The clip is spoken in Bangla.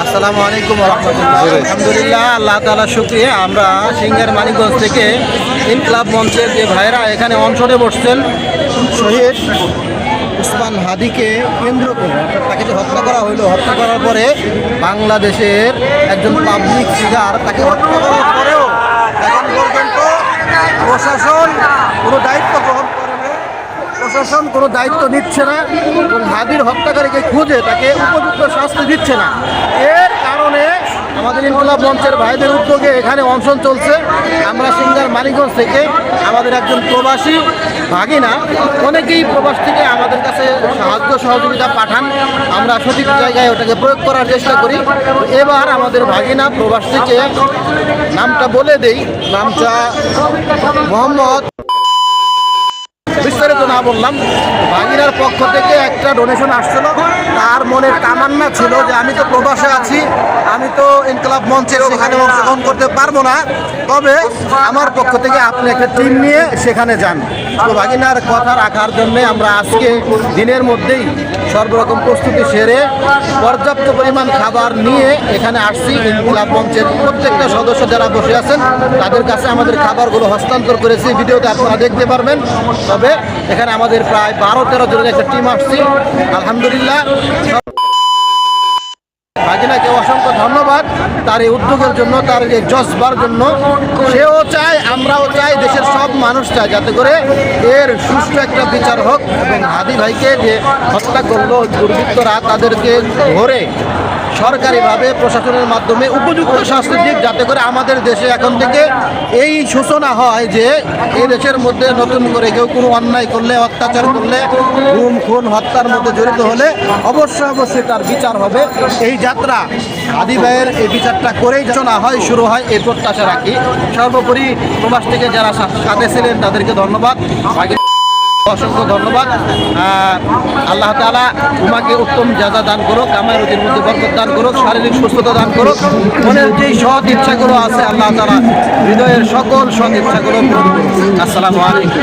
আসসালামু আলাইকুম রহমতুল্লাহ। আলহামদুলিল্লাহ, আল্লাহ তালা শুক্রিয়া। আমরা সিঙ্গার মানিকগঞ্জ থেকে ইনকলাব মঞ্চের যে ভাইরা এখানে অনশনে বসছেন, শহীদ উসমান হাদিকে কেন্দ্র করে, অর্থাৎ তাকে যে হত্যা করা হইল, হত্যা করার পরে বাংলাদেশের একজন পাবলিক ফিগার তাকে হত্যা করার পরেও এখন পর্যন্ত প্রশাসন কোনো দায়িত্ব গ্রহণ প্রশাসন কোনো দায়িত্ব নিচ্ছে না এবং হাদির হত্যাকারীকে খুঁজে তাকে উপযুক্ত শাস্তি দিচ্ছে না। এর কারণে আমাদের ইনকলাব মঞ্চের ভাইদের উদ্যোগে এখানে অনশন চলছে। আমরা সিঙ্গার মানিকগঞ্জ থেকে আমাদের একজন প্রবাসী, ভাগিনা, অনেকেই প্রবাস থেকে আমাদের কাছে সাহায্য সহযোগিতা পাঠান। আমরা সঠিক জায়গায় ওটাকে প্রয়োগ করার চেষ্টা করি। এবার আমাদের ভাগিনা প্রবাস থেকে নামটা বলে দেই। নামটা মোহাম্মদ না বললাম ভাগিনার পক্ষ থেকে একটা ডোনেশন আসছিল। তার মনে তামান্না ছিল যে আমি তো প্রবাসে আছি, আমি তো ইনকলাব মঞ্চে সেখানে অংশগ্রহণ করতে পারব না। তবে আমার পক্ষ থেকে আপনি একটা টিম নিয়ে সেখানে যান। তো ভাগিনার কথা রাখার জন্য আমরা আজকে দিনের মধ্যেই সর্বরকম প্রস্তুতি সেরে পর্যাপ্ত পরিমাণ খাবার নিয়ে এখানে আসছি। ইনকলাব মঞ্চের প্রত্যেকটা সদস্য যারা বসে আছেন, তাদের কাছে আমাদের খাবারগুলো হস্তান্তর করেছি। ভিডিওতে আপনারা দেখতে পারবেন। তবে এখানে আমাদের প্রায় বারো তেরো জনের একটা টিম আসছি। আলহামদুলিল্লাহ। ভাগিনাকে অসংখ্য ধন্যবাদ। তার এই উদ্যোগের জন্য, তার এই জজবার জন্য। সেও চায়, আমরাও চাই, দেশের সব মানুষ চায়, যাতে করে এর সুষ্ঠু একটা বিচার হোক। এবং হাদি ভাইকে যে হত্যা করল দুর্বৃত্তরা, তাদেরকে ধরে সরকারিভাবে প্রশাসনের মাধ্যমে উপযুক্ত শাস্তি দিক যাতে করে আমাদের দেশে এখন থেকে এই সূচনা হয় যে এই দেশের মধ্যে নতুন করে কেউ কোনো অন্যায় করলে, অত্যাচার করলে, গুম, খুন, হত্যার মধ্যে জড়িত হলে অবশ্যই অবশ্যই তার বিচার হবে। এই যাত্রা আদি ভাইয়ের এই বিচারটা করেই না হয়, শুরু হয় এই প্রত্যাশা রাখি। সর্বোপরি প্রবাস থেকে যারা সাথে ছিলেন তাদেরকে ধন্যবাদ। অসংখ্য ধন্যবাদ। আল্লাহ তালা তোমাকে উত্তম যাজা দান করুক, আমার রুটির মধ্যে বরকত দান করুক, শারীরিক সুস্থতা দান করুক, মনের যে সৎ ইচ্ছাগুলো আছে আল্লাহ তালা হৃদয়ের সকল সৎ ইচ্ছাগুলো আসসালামু আলাইকুম।